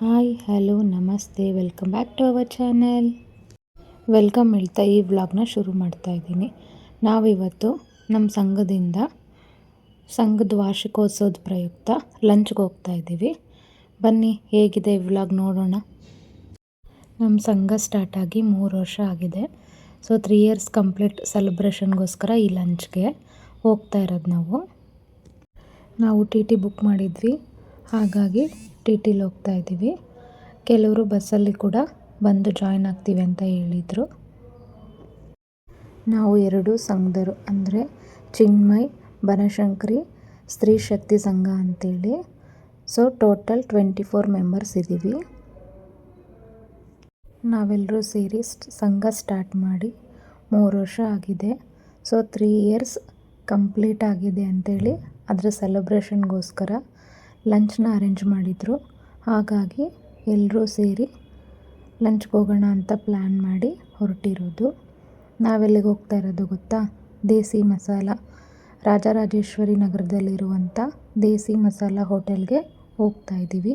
Hi hello ನಮಸ್ತೆ welcome back to our channel welcome ಹೇಳ್ತಾ ಈ ವ್ಲಾಗ್ನ ಶುರು ಮಾಡ್ತಾ ಇದ್ದೀನಿ. ನಾವಿವತ್ತು ನಮ್ಮ ಸಂಘದಿಂದ ಸಂಘದ ವಾರ್ಷಿಕೋತ್ಸವದ ಪ್ರಯುಕ್ತ ಲಂಚ್ಗೆ ಹೋಗ್ತಾ ಇದ್ದೀವಿ. ಬನ್ನಿ, ಹೇಗಿದೆ ವ್ಲಾಗ್ ನೋಡೋಣ. ನಮ್ಮ ಸಂಘ ಸ್ಟಾರ್ಟ್ ಆಗಿ ಮೂರು ವರ್ಷ ಆಗಿದೆ. ಸೊ ತ್ರೀ ಇಯರ್ಸ್ ಕಂಪ್ಲೀಟ್ ಸೆಲೆಬ್ರೇಷನ್ಗೋಸ್ಕರ ಈ ಲಂಚ್ಗೆ ಹೋಗ್ತಾ ಇರೋದು ನಾವು. ನಾವು ಟಿ ಟಿ ಬುಕ್ ಮಾಡಿದ್ವಿ. ಹಾಗಾಗಿ ಟಿ ಟಿಲಿ ಹೋಗ್ತಾ ಇದ್ದೀವಿ. ಕೆಲವರು ಬಸ್ಸಲ್ಲಿ ಕೂಡ ಬಂದು ಜಾಯ್ನ್ ಆಗ್ತೀವಿ ಅಂತ ಹೇಳಿದರು. ನಾವು ಎರಡು ಸಂಘದರು ಅಂದರೆ ಚಿನ್ಮಯ್, ಬನಶಂಕರಿ, ಸ್ತ್ರೀ ಶಕ್ತಿ ಸಂಘ ಅಂತೇಳಿ. So total twenty four members ಇದ್ದೀವಿ ನಾವೆಲ್ಲರೂ ಸೇರಿ ಸಂಘ ಸ್ಟಾರ್ಟ್ ಮಾಡಿ ಮೂರು ವರ್ಷ ಆಗಿದೆ. ಸೊ ತ್ರೀ ಇಯರ್ಸ್ ಕಂಪ್ಲೀಟ್ ಆಗಿದೆ ಅಂಥೇಳಿ ಅದರ ಸೆಲೆಬ್ರೇಷನ್ಗೋಸ್ಕರ ಲಂಚ್ನ ಅರೇಂಜ್ ಮಾಡಿದರು. ಹಾಗಾಗಿ ಎಲ್ಲರೂ ಸೇರಿ ಲಂಚ್ಗೆ ಹೋಗೋಣ ಅಂತ ಪ್ಲ್ಯಾನ್ ಮಾಡಿ ಹೊರಟಿರೋದು. ನಾವೆಲ್ಲಿಗೆ ಹೋಗ್ತಾ ಇರೋದು ಗೊತ್ತಾ? ದೇಸಿ ಮಸಾಲ. ರಾಜರಾಜೇಶ್ವರಿ ನಗರದಲ್ಲಿರುವಂಥ ದೇಸಿ ಮಸಾಲ ಹೋಟೆಲ್ಗೆ ಹೋಗ್ತಾ ಇದ್ದೀವಿ.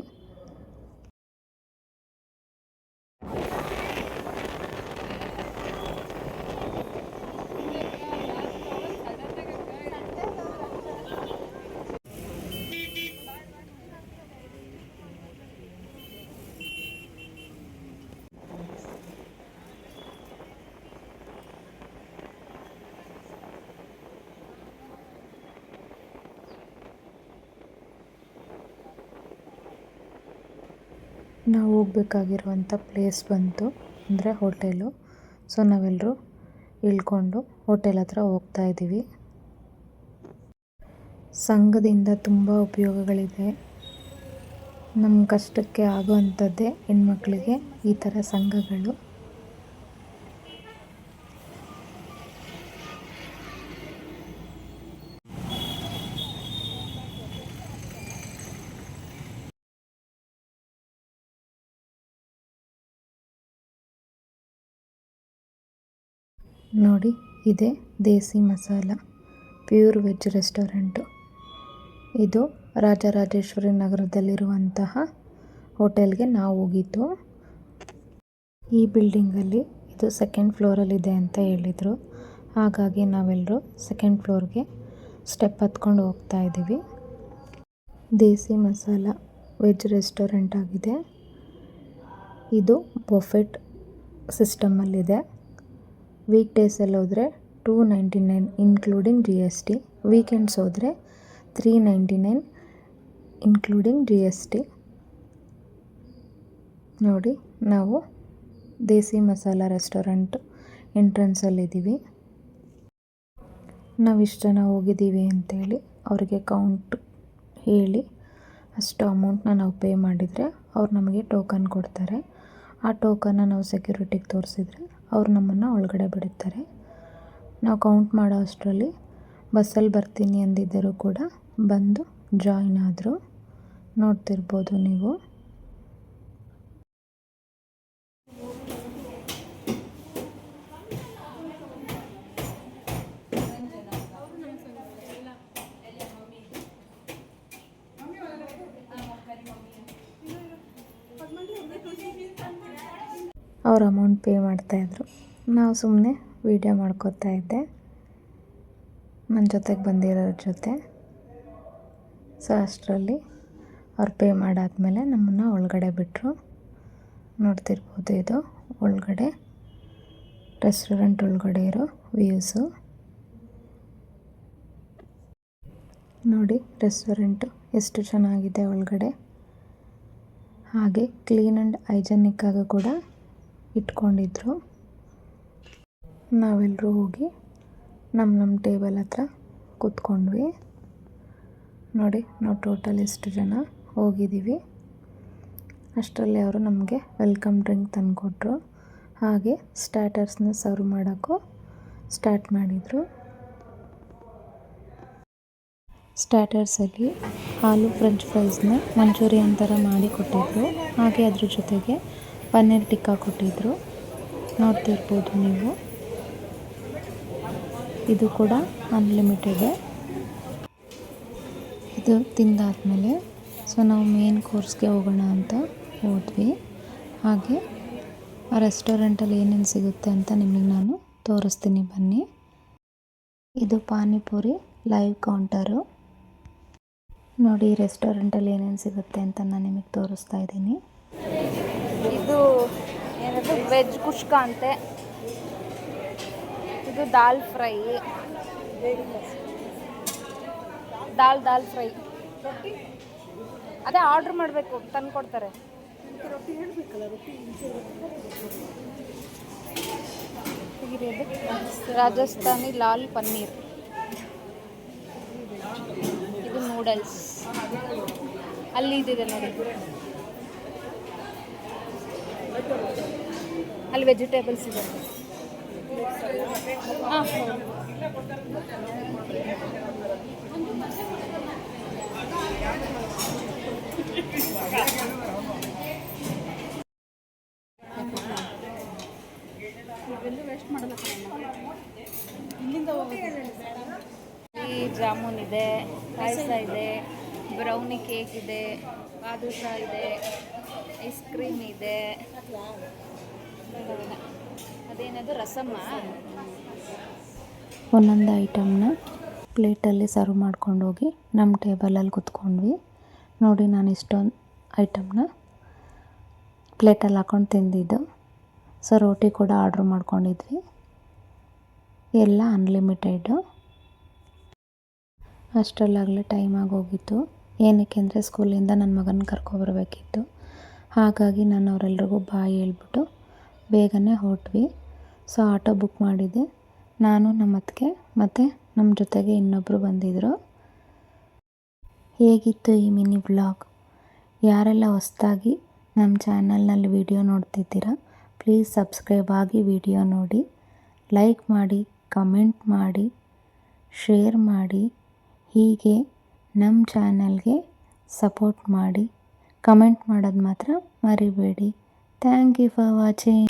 ನಾವು ಹೋಗ್ಬೇಕಾಗಿರುವಂಥ ಪ್ಲೇಸ್ ಬಂತು ಅಂದರೆ ಹೋಟೆಲು. ಸೊ ನಾವೆಲ್ಲರೂ ಇಳ್ಕೊಂಡು ಹೋಟೆಲ್ ಹತ್ರ ಹೋಗ್ತಾ ಇದ್ದೀವಿ. ಸಂಘದಿಂದ ತುಂಬ ಉಪಯೋಗಗಳಿದೆ. ನಮ್ಮ ಕಷ್ಟಕ್ಕೆ ಆಗುವಂಥದ್ದೇ ಹೆಣ್ಮಕ್ಳಿಗೆ ಈ ಥರ ಸಂಘಗಳು. ನೋಡಿ, ಇದೆ Desi Masala, pure veg restaurant. ಇದು ರಾಜರಾಜೇಶ್ವರಿ ನಗರದಲ್ಲಿರುವಂತಹ ಹೋಟೆಲ್ಗೆ ನಾವು ಹೋಗಿದ್ದು. ಈ ಬಿಲ್ಡಿಂಗಲ್ಲಿ ಇದು ಸೆಕೆಂಡ್ ಫ್ಲೋರಲ್ಲಿದೆ ಅಂತ ಹೇಳಿದರು. ಹಾಗಾಗಿ ನಾವೆಲ್ಲರೂ ಸೆಕೆಂಡ್ ಫ್ಲೋರ್ಗೆ ಸ್ಟೆಪ್ ಹತ್ಕೊಂಡು ಹೋಗ್ತಾ ಇದ್ದೀವಿ. ದೇಸಿ ಮಸಾಲ ವೆಜ್ ರೆಸ್ಟೋರೆಂಟ್ ಆಗಿದೆ. ಇದು ಬೊಫೆಟ್ ಸಿಸ್ಟಮಲ್ಲಿದೆ. ವೀಕ್ ಡೇಸಲ್ಲಿ ಹೋದರೆ two ninety nine including G S T weekends ಹೋದರೆ three ninety nine including G S T ನೋಡಿ, ನಾವು ದೇಸಿ ಮಸಾಲ ರೆಸ್ಟೋರೆಂಟ್ ಎಂಟ್ರೆನ್ಸಲ್ಲಿದ್ದೀವಿ ನಾವು ಇಷ್ಟು ಜನ ಹೋಗಿದ್ದೀವಿ ಅಂತೇಳಿ ಅವ್ರಿಗೆ ಕೌಂಟ್ ಹೇಳಿ ಅಷ್ಟು ಅಮೌಂಟ್ನ ನಾವು ಪೇ ಮಾಡಿದರೆ ಅವ್ರು ನಮಗೆ ಟೋಕನ್ ಕೊಡ್ತಾರೆ. ಆ ಟೋಕನ್ನ ನಾವು ಸೆಕ್ಯೂರಿಟಿಗೆ ತೋರಿಸಿದ್ರೆ ಅವ್ರು ನಮ್ಮನ್ನು ಒಳಗಡೆ ಬಿಡುತ್ತಾರೆ. ನಾವು ಕೌಂಟ್ ಮಾಡೋ ಅಷ್ಟರಲ್ಲಿ ಬಸ್ಸಲ್ಲಿ ಬರ್ತೀನಿ ಅಂದಿದ್ದರೂ ಕೂಡ ಬಂದು ಜಾಯ್ನ್ ಆದರು. ನೋಡ್ತಿರ್ಬೋದು ನೀವು. ಅವ್ರು ಅಮೌಂಟ್ ಪೇ ಮಾಡ್ತಾಯಿದ್ರು ನಾವು ಸುಮ್ಮನೆ ವೀಡಿಯೋ ಮಾಡ್ಕೋತಾ ಇದ್ದೆ. ನನ್ನ ಜೊತೆಗೆ ಬಂದಿರೋರ ಜೊತೆ. ಸೊ ಅಷ್ಟರಲ್ಲಿ ಅವ್ರು ಪೇ ಮಾಡಾದಮೇಲೆ ನಮ್ಮನ್ನು ಒಳಗಡೆ ಬಿಟ್ಟರು ನೋಡ್ತಿರ್ಬೋದು ಇದು. ಒಳಗಡೆ ರೆಸ್ಟೋರೆಂಟ್ ಒಳಗಡೆ ಇರೋ ವ್ಯೂಸು ನೋಡಿ ರೆಸ್ಟೋರೆಂಟು ಎಷ್ಟು ಚೆನ್ನಾಗಿದೆ ಒಳಗಡೆ. ಹಾಗೆ ಕ್ಲೀನ್ ಆ್ಯಂಡ್ ಹೈಜೆನಿಕ್ ಆಗ ಕೂಡ ಇಟ್ಕೊಂಡಿದ್ರು. ನಾವೆಲ್ಲರೂ ಹೋಗಿ ನಮ್ಮ ನಮ್ಮ ಟೇಬಲ್ ಹತ್ರ ಕೂತ್ಕೊಂಡ್ವಿ. ನೋಡಿ, ನಾವು ಟೋಟಲ್ ಎಷ್ಟು ಜನ ಹೋಗಿದ್ದೀವಿ. ಅಷ್ಟರಲ್ಲಿ ಅವರು ನಮಗೆ ವೆಲ್ಕಮ್ ಡ್ರಿಂಕ್ ತಂದುಕೊಟ್ರು. ಹಾಗೆ ಸ್ಟಾರ್ಟರ್ಸ್ನ ಸರ್ವ್ ಮಾಡೋಕ್ಕೂ ಸ್ಟಾರ್ಟ್ ಮಾಡಿದರು. ಸ್ಟಾರ್ಟರ್ಸಲ್ಲಿ ಆಲೂ ಫ್ರೆಂಚ್ ಫ್ರೈಸ್ನ ಮಂಚೂರಿಯನ್ ಥರ ಮಾಡಿ ಕೊಟ್ಟಿದ್ದರು ಹಾಗೆ ಅದ್ರ ಜೊತೆಗೆ ಪನ್ನೀರ್ ಟಿಕ್ಕಾ ಕೊಟ್ಟಿದ್ದರು ನೋಡ್ತಿರ್ಬೋದು ನೀವು. ಇದು ಕೂಡ ಅನ್ಲಿಮಿಟೆಡ್ ಇದು ತಿಂದಾದಮೇಲೆ ಸೊ ನಾವು ಮೇನ್ ಕೋರ್ಸ್ಗೆ ಹೋಗೋಣ ಅಂತ ಹೋದ್ವಿ. ಹಾಗೆ, ಆ ರೆಸ್ಟೋರೆಂಟಲ್ಲಿ ಏನೇನು ಸಿಗುತ್ತೆ ಅಂತ ನಿಮಗೆ ನಾನು ತೋರಿಸ್ತೀನಿ ಬನ್ನಿ. ಇದು ಪಾನಿಪುರಿ ಲೈವ್ ಕೌಂಟರು ನೋಡಿ ರೆಸ್ಟೋರೆಂಟಲ್ಲಿ ಏನೇನು ಸಿಗುತ್ತೆ ಅಂತ ನಾನು ನಿಮಗೆ ತೋರಿಸ್ತಾ ಇದ್ದೀನಿ. ಇದು ಏನದು? ವೆಜ್ ಕುಷ್ಕ ಅಂತೆ. ಇದು ದಾಲ್ ಫ್ರೈ. ದಾಲ್ ದಾಲ್ ಫ್ರೈ. ಅದೇ ಆರ್ಡ್ರ್ ಮಾಡಬೇಕು, ತಂದು ಕೊಡ್ತಾರೆ. ರಾಜಸ್ಥಾನಿ ಲಾಲ್ ಪನ್ನೀರ್. ಇದು ನೂಡಲ್ಸ್. ಅಲ್ಲಿ ಇದಿದೆ ನೋಡಿ. ಅಲ್ಲಿ ವೆಜಿಟೇಬಲ್ಸ್ ಇದೆ. ಹಾಂ ಈ ಜಾಮೂನ್ ಇದೆ ಪಾಯಸ ಇದೆ ಬ್ರೌನಿ ಕೇಕ್ ಇದೆ ಬಾದುಷಾ ಇದೆ. ಐಸ್ ಕ್ರೀಮ್ ಇದೆ. ಅದೇನದು, ರಸಮ್ಮ? ಒಂದೊಂದು ಐಟಮ್ನ ಪ್ಲೇಟಲ್ಲಿ ಸರ್ವ್ ಮಾಡ್ಕೊಂಡು ಹೋಗಿ ನಮ್ಮ ಟೇಬಲಲ್ಲಿ ಕುತ್ಕೊಂಡ್ವಿ. ನೋಡಿ, ನಾನು ಇಷ್ಟೊಂದು ಐಟಮ್ನ ಪ್ಲೇಟಲ್ಲಿ ಹಾಕೊಂಡು ತಿಂದಿದ್ದು. ಸೊ, ರೋಟಿ ಕೂಡ ಆರ್ಡ್ರ್ ಮಾಡ್ಕೊಂಡಿದ್ವಿ. ಎಲ್ಲ ಅನ್ಲಿಮಿಟೆಡು. ಅಷ್ಟರಲ್ಲಾಗಲೇ ಟೈಮ್ ಆಗೋಗಿತ್ತು. ಏನಕ್ಕೆ ಅಂದರೆ, ಸ್ಕೂಲಿಂದ ನನ್ನ ಮಗನ ಕರ್ಕೊಬರ್ಬೇಕಿತ್ತು. ಹಾಗಾಗಿ ನಾನು ಅವರೆಲ್ರಿಗೂ ಬಾಯ್ ಹೇಳ್ಬಿಟ್ಟು ಬೇಗನೆ ಹೊರಟ್ವಿ. ಸೊ, ಆಟೋ ಬುಕ್ ಮಾಡಿದ್ದೆ. ನಾನು, ನಮ್ಮ ಅತ್ತಿಗೆ ಮತ್ತು ನಮ್ಮ ಜೊತೆಗೆ ಇನ್ನೊಬ್ಬರು ಬಂದಿದ್ದರು ಹೇಗಿತ್ತು ಈ ಮಿನಿ ವ್ಲಾಗ್? ಯಾರೆಲ್ಲ ಹೊಸ್ದಾಗಿ ನಮ್ಮ ಚಾನಲ್ನಲ್ಲಿ ವಿಡಿಯೋ ನೋಡ್ತಿದ್ದೀರಾ, ಪ್ಲೀಸ್ ಸಬ್ಸ್ಕ್ರೈಬ್ ಆಗಿ ವಿಡಿಯೋ ನೋಡಿ. ಲೈಕ್ ಮಾಡಿ, ಕಮೆಂಟ್ ಮಾಡಿ, ಶೇರ್ ಮಾಡಿ. ಹೀಗೆ ನಮ್ಮ ಚಾನಲ್ಗೆ ಸಪೋರ್ಟ್ ಮಾಡಿ. ಕಮೆಂಟ್ ಮಾಡೋದು ಮಾತ್ರ ಮರಿಬೇಡಿ. Thank you for watching